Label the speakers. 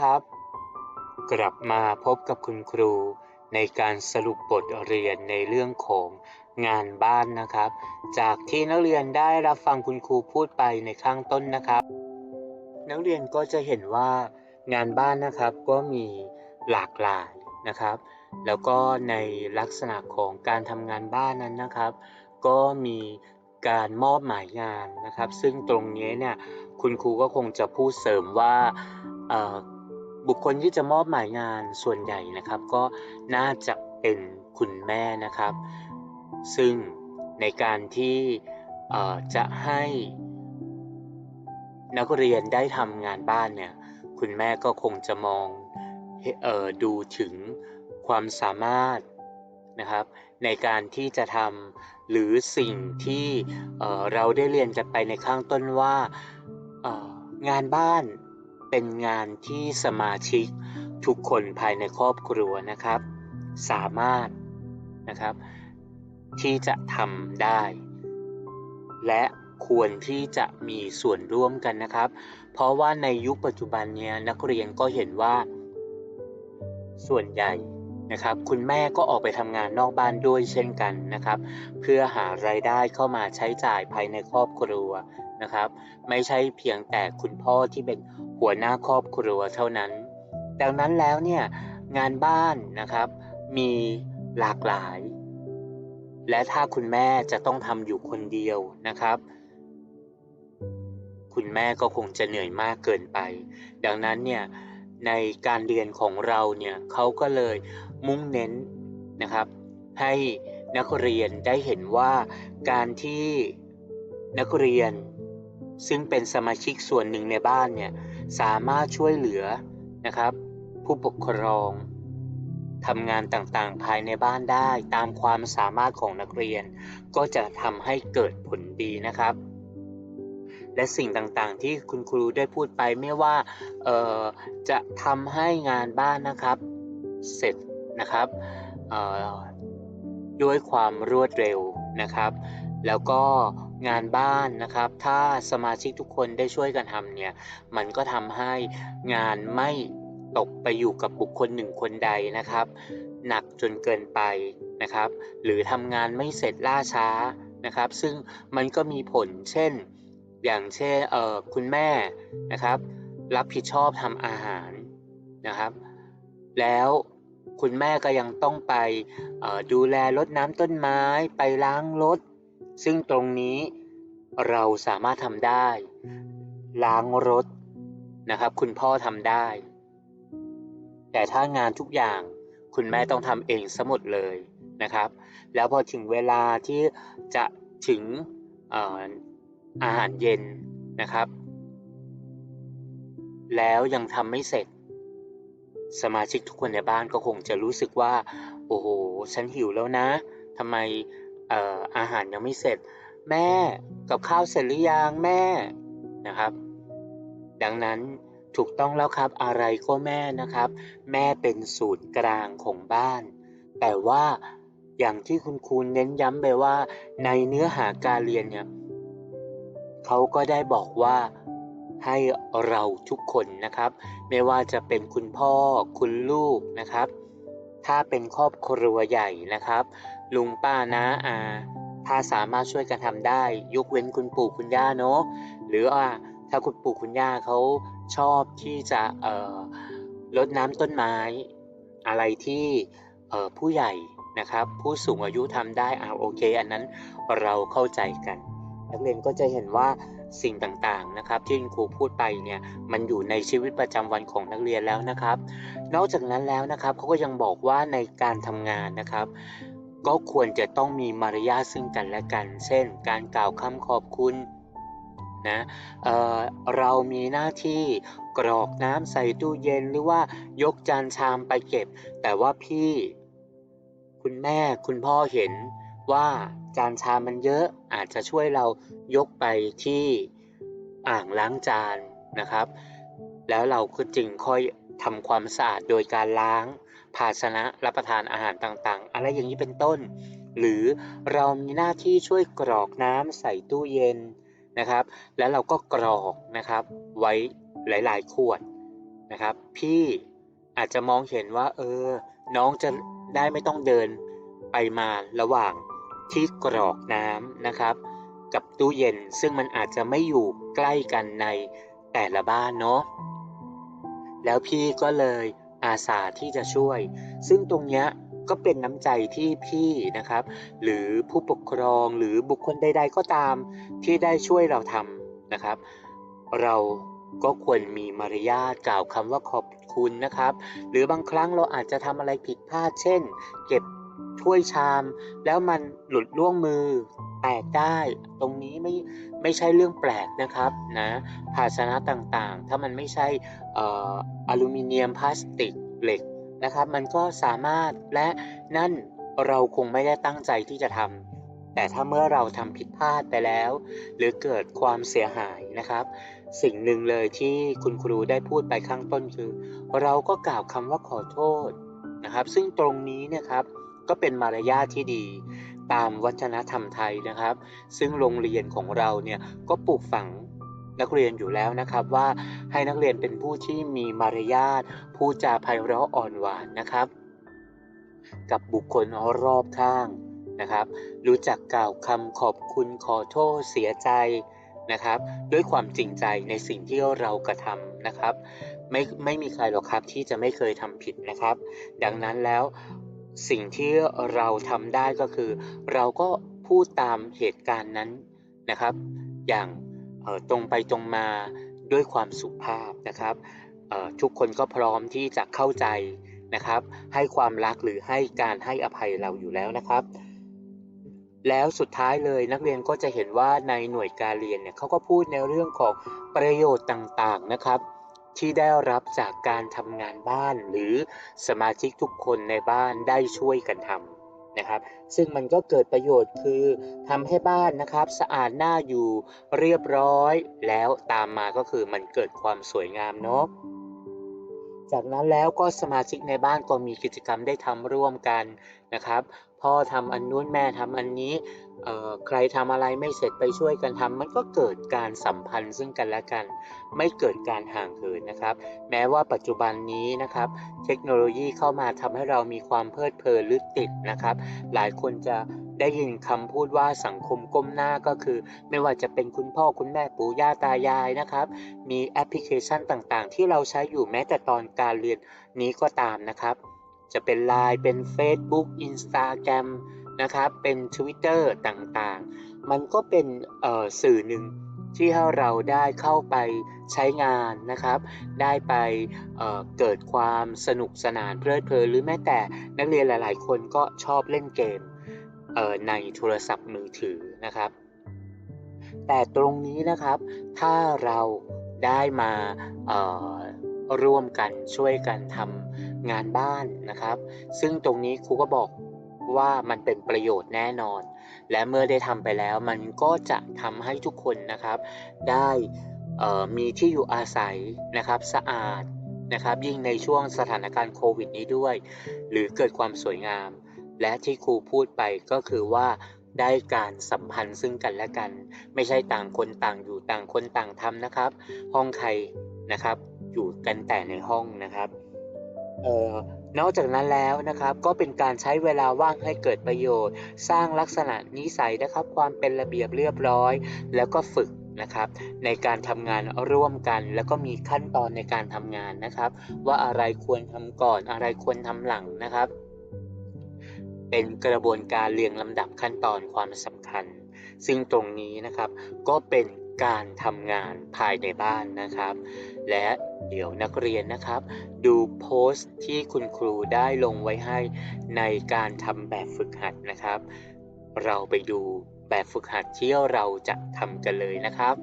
Speaker 1: ครับ กลับมาพบกับคุณครูในการสรุปบทเรียนในเรื่องของงานบ้านนะครับ จากที่นักเรียนได้รับฟังคุณครูพูดไปในข้างต้นนะครับ นักเรียนก็จะเห็นว่างานบ้านนะครับก็มีหลากหลายนะครับ แล้วก็ในลักษณะของการทำงานบ้านนั้นนะครับ ก็มีการมอบหมายงานนะครับ ซึ่งตรงนี้เนี่ยคุณครูก็คงจะพูดเสริมว่า บุคคลที่จะมอบหมายงานส่วนใหญ่นะครับ ก็น่าจะเป็นคุณแม่นะครับ ซึ่งในการที่จะให้นักเรียนได้ทำงานบ้านเนี่ยคุณแม่ก็คงจะมองออดูถึงความสามารถนะครับ ในการที่จะทำหรือสิ่งที่เอ่อเราได้เรียนกันไปในข้างต้นว่างานบ้าน เป็นงานที่สมาชิกทุกคนภายในครอบครัวนะครับ สามารถนะครับ ที่จะทำได้ และควรที่จะมีส่วนร่วมกันนะครับ เพราะว่าในยุคปัจจุบันเนี่ยนักเรียนก็เห็นว่า ส่วนใหญ่ นะครับคุณแม่ก็ออกไปทำงานนอกบ้านด้วยเช่นกันนะครับ เพื่อหารายได้เข้ามาใช้จ่ายภายในครอบครัวนะครับ ไม่ใช่เพียงแต่คุณพ่อที่เป็นหัวหน้าครอบครัวเท่านั้น ดังนั้นแล้วเนี่ยงานบ้านนะครับมีหลากหลาย และถ้าคุณแม่จะต้องทำอยู่คนเดียวนะครับ คุณแม่ก็คงจะเหนื่อยมากเกินไป ดังนั้นเนี่ย ในการเรียนของเราเนี่ยเขาก็เลยมุ่งเน้นนะครับให้นักเรียนได้เห็นว่าการที่นักเรียนซึ่งเป็นสมาชิกส่วนหนึ่งในบ้านเนี่ยสามารถช่วยเหลือนะครับ ผู้ปกครองทำงานต่างๆ ภายในบ้านได้ตามความสามารถของนักเรียน ก็จะทำให้เกิดผลดีนะครับ และสิ่งต่างๆ ที่คุณครูได้พูดไปไม่ว่าเอ่อจะทำให้งานบ้านนะครับเสร็จนะครับเอ่อด้วยความรวดเร็วนะครับ แล้วก็งานบ้านนะครับ ถ้าสมาชิกทุกคนได้ช่วยกันทำเนี่ย มันก็ทำให้งานไม่ตกไปอยู่กับบุคคลหนึ่งคนใดนะครับ หนักจนเกินไปนะครับ หรือทำงานไม่เสร็จล่าช้านะครับ ซึ่งมันก็มีผลเช่น อย่างเช่นเอ่อคุณแม่นะครับ รับผิดชอบทำอาหารนะครับ แล้วคุณแม่ก็ยังต้องไปดูแลรดน้ำต้นไม้ไปล้างรถ ซึ่งตรงนี้เราสามารถทำได้ ล้างรถนะครับ คุณพ่อทำได้ แต่ถ้างานทุกอย่างคุณแม่ต้องทำเองสมดเลยนะครับ แล้วพอถึงเวลาที่จะถึง อาหารเย็นนะครับ แล้วยังทำไม่เสร็จ สมาชิกทุกคนในบ้านก็คงจะรู้สึกว่า โอ้โห ฉันหิวแล้วนะทำไมเอ่ออาหารยังไม่เสร็จ แม่กับข้าวเสร็จหรือยังแม่นะครับ ดังนั้นถูกต้องแล้วครับอะไรก็แม่นะครับ แม่เป็นศูนย์กลางของบ้าน แต่ว่าอย่างที่คุณครูเน้นย้ำไปว่า ในเนื้อหาการเรียนเนี่ย เขาก็ได้บอกว่าให้เราทุกคนนะครับ ไม่ว่าจะเป็นคุณพ่อคุณลูกนะครับ ถ้าเป็นครอบครัวใหญ่นะครับ ลุงป้าน้าอาถ้าสามารถช่วยกันทำได้ ยกเว้นคุณปู่คุณย่าเนาะหรือว่าถ้าคุณปู่คุณย่าเขาชอบที่จะเออรดน้ำต้นไม้ อะไรที่เออผู้ใหญ่นะครับ ผู้สูงอายุทำได้อ่าโอเค อันนั้นเราเข้าใจกัน นักเรียนก็จะเห็นว่าสิ่งต่างๆนะครับ ที่คุณครูพูดไปเนี่ยมันอยู่ในชีวิตประจำวันของนักเรียนแล้วนะครับ นอกจากนั้นแล้วนะครับเขาก็ยังบอกว่าในการทำงานนะครับ ก็ควรจะต้องมีมารยาทซึ่งกันและกัน เช่น การกล่าวคำขอบคุณนะเออเรามีหน้าที่กรอกน้ำใส่ตู้เย็นหรือว่ายกจานชามไปเก็บ แต่ว่าพี่ คุณแม่คุณพ่อเห็น ว่าจานชามมันเยอะอาจจะช่วยเรายกไปที่อ่างล้างจานนะครับ แล้วเราก็จึงค่อยทำความสะอาดโดยการล้าง ภาชนะรับประทานอาหารต่างๆ อะไรอย่างนี้เป็นต้น หรือเรามีหน้าที่ช่วยกรอกน้ำใส่ตู้เย็นนะครับ แล้วเราก็กรอกนะครับไว้หลายๆ ขวดนะครับ พี่อาจจะมองเห็นว่าเออน้องจะได้ไม่ต้องเดินไปมาระหว่าง ที่กรอกน้ำนะครับ กับตู้เย็นซึ่งมันอาจจะไม่อยู่ใกล้กันในแต่ละบ้านเนาะแล้วพี่ก็เลยอาสาที่จะช่วย ซึ่งตรงเนี้ยก็เป็นน้ำใจที่พี่นะครับ หรือผู้ปกครองหรือบุคคลใด ๆ ก็ตามที่ได้ช่วยเราทำนะครับ เราก็ควรมีมารยาทกล่าวคำว่าขอบคุณนะครับ หรือบางครั้งเราอาจจะทำอะไรผิดพลาดเช่น เก็บ ถ้วยชาม แล้วมันหลุดล่วงมือแตกได้ ตรงนี้ไม่ไม่ใช่เรื่องแปลกนะครับนะภาชนะต่างๆ ถ้ามันไม่ใช่ออลูมิเนียมพลาสติกเหล็กนะครับมันก็สามารถและนั่นเราคงไม่ได้ตั้งใจที่จะทำแต่ถ้าเมื่อเราทำผิดพลาดไปแล้ว หรือเกิดความเสียหายนะครับ สิ่งหนึ่งเลยที่คุณครูได้พูดไปข้างต้นคือ เราก็กล่าวคำว่าขอโทษนะครับ ซึ่งตรงนี้นะครับ ก็เป็นมารยาทที่ดี ตามวัฒนธรรมไทยนะครับ ซึ่งโรงเรียนของเราเนี่ยก็ปลูกฝังนักเรียนอยู่แล้วนะครับว่าให้นักเรียนเป็นผู้ที่มีมารยาทพูดจาไพเราะอ่อนหวานนะครับ กับบุคคลรอบข้างนะครับ รู้จักกล่าวคำขอบคุณขอโทษเสียใจนะครับ ด้วยความจริงใจในสิ่งที่เรากระทำนะครับ ไม่ไม่มีใครหรอกครับที่จะไม่เคยทำผิดนะครับ ดังนั้นแล้ว สิ่งที่เราทำได้ก็คือ เราก็พูดตามเหตุการณ์นั้นนะครับ อย่างตรงไปตรงมาด้วยความสุภาพนะครับทุกคนก็พร้อมที่จะเข้าใจนะครับ ให้ความรักหรือให้การให้อภัยเราอยู่แล้วนะครับ แล้วสุดท้ายเลยนักเรียนก็จะเห็นว่าในหน่วยการเรียนเนี่ยเขาก็พูดในเรื่องของประโยชน์ต่างๆนะครับ ที่ได้รับจากการทำงานบ้านหรือสมาชิกทุกคนในบ้านได้ช่วยกันทำนะครับ ซึ่งมันก็เกิดประโยชน์คือทำให้บ้านนะครับ สะอาดน่าอยู่เรียบร้อย แล้วตามมาก็คือมันเกิดความสวยงามเนาะจากนั้นแล้วก็สมาชิกในบ้านก็มีกิจกรรมได้ทำร่วมกันนะครับพ่อทำอันนู้นแม่ทำอันนี้ใครทำอะไรไม่เสร็จไปช่วยกันทำมันก็เกิดการสัมพันธ์ซึ่งกันและกัน ไม่เกิดการห่างเหินนะครับ แม้ว่าปัจจุบันนี้นะครับ เทคโนโลยีเข้ามาทำให้เรามีความเพลิดเพลินหรือติดนะครับ หลายคนจะได้ยินคำพูดว่าสังคมก้มหน้าก็คือ ไม่ว่าจะเป็นคุณพ่อคุณแม่ปู่ย่าตายายนะครับ มีแอปพลิเคชันต่างๆ ที่เราใช้อยู่แม้แต่ตอนการเรียนนี้ก็ตามนะครับ จะเป็น Line เป็น Facebook Instagram นะครับ เป็น Twitter ต่างๆ มันก็เป็นสื่อหนึ่งที่ให้เราได้เข้าไปใช้งานนะครับ ได้ไปเเกิดความสนุกสนานเพลิดเพลินหรือแม้แต่นักเรียนหลาย ๆ คนก็ชอบเล่นเกมในโทรศัพท์มือถือนะครับ แต่ตรงนี้นะครับถ้าเราได้มาร่วมกันช่วยกันทำ งานบ้านนะครับ ซึ่งตรงนี้ครูก็บอกว่ามันเป็นประโยชน์แน่นอน และเมื่อได้ทำไปแล้วมันก็จะทำให้ทุกคนนะครับ ได้มีที่อยู่อาศัยนะครับสะอาดนะครับยิ่งในช่วงสถานการณ์โควิดนี้ด้วย หรือเกิดความสวยงาม และที่ครูพูดไปก็คือว่าได้การสัมพันธ์ซึ่งกันและกัน ไม่ใช่ต่างคนต่างอยู่ต่างคนต่างทำนะครับ ห้องใครนะครับ อยู่กันแต่ในห้องนะครับ นอกจากนั้นแล้วนะครับก็เป็นการใช้เวลาว่างให้เกิดประโยชน์ สร้างลักษณะนิสัยนะครับ ความเป็นระเบียบเรียบร้อย แล้วก็ฝึกนะครับในการทำงานร่วมกัน แล้วก็มีขั้นตอนในการทำงานนะครับ ว่าอะไรควรทำก่อนอะไรควรทำหลังนะครับ เป็นกระบวนการเรียงลำดับขั้นตอนความสำคัญ ซึ่งตรงนี้นะครับก็เป็น การทำงานภายในบ้านนะครับ และเดี๋ยวนักเรียนนะครับ ดูโพสต์ที่คุณครูได้ลงไว้ให้ในการทำแบบฝึกหัดนะครับ เราไปดูแบบฝึกหัดที่เราจะทำกันเลยนะครับ